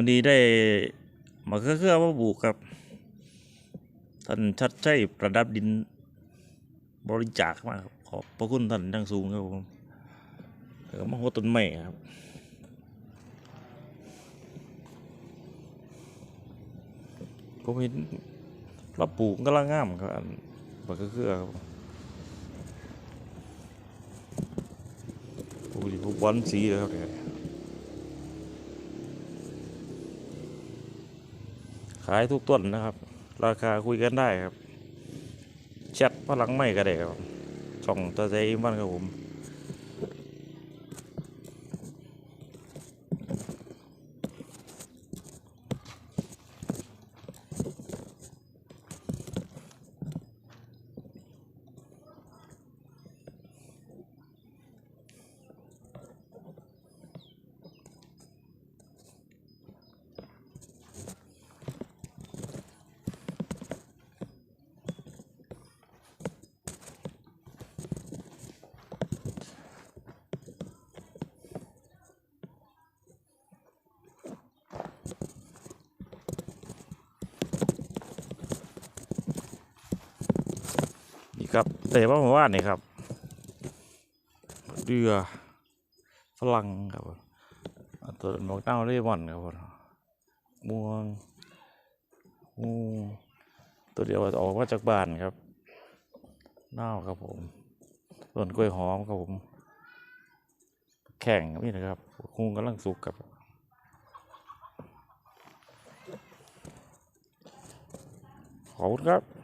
วันนี้ได้มะเขือเขือมาปลูกครับท่านชัดชัยประดับดินบริจาคมาครับขอบพระคุณท่านอย่างสูงครับผมแล้วก็มาโหต้นไม้ครับผมเห็นรับปลูกกำลังงามครับอันมะเขือเขือครับปลูกดีปลูกบอลสีเลยครับเนี่ย ขายทุกต้นนะครับ ราคาคุยกันได้ครับแชทพลังไม่ก็ได้ครับช่องตัวใจมันครับผม นี่ ครับแต่ว่าเมื่อวานี่ครับเรือฝรั่งครับผมตัวหมอกเน่าเลมอนครับผมม่วงงูตัวเดียวออกมาจากบ้านครับเน่าครับผมต้นกล้วยหอมครับผม แข่งครับนี่นะครับคุงกำลังสุกครับขอบคุณครับ